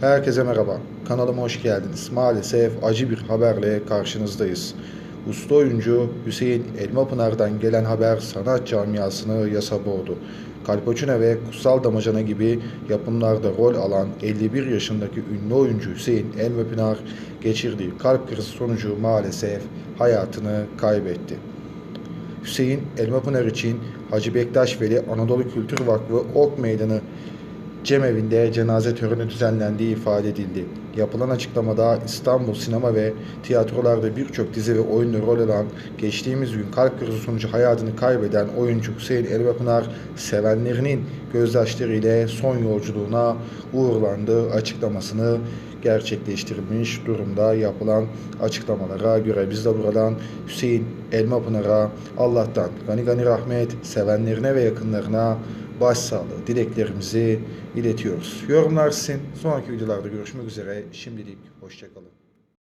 Herkese merhaba. Kanalıma hoş geldiniz. Maalesef acı bir haberle karşınızdayız. Usta oyuncu Hüseyin Elmapınar'dan gelen haber sanat camiasını yasa boğdu. Kalpoçuna ve Kutsal Damacana gibi yapımlarda rol alan 51 yaşındaki ünlü oyuncu Hüseyin Elmapınar geçirdiği kalp krizi sonucu maalesef hayatını kaybetti. Hüseyin Elmapınar için Hacı Bektaş Veli Anadolu Kültür Vakfı Ok Meydanı Cemevi'nde cenaze töreni düzenlendiği ifade edildi. Yapılan açıklamada İstanbul sinema ve tiyatrolarda birçok dizi ve oyunda rol alan, geçtiğimiz gün kalp krizi sonucu hayatını kaybeden oyuncu Hüseyin Elbapınar sevenlerinin gözyaşlarıyla son yolculuğuna uğurlandığı açıklamasını gerçekleştirilmiş durumda yapılan açıklamalara göre biz de buradan Hüseyin Elmapınar'a Allah'tan gani gani rahmet sevenlerine ve yakınlarına başsağlığı dileklerimizi iletiyoruz. Yorumlar sizin. Sonraki videolarda görüşmek üzere. Şimdilik hoşçakalın.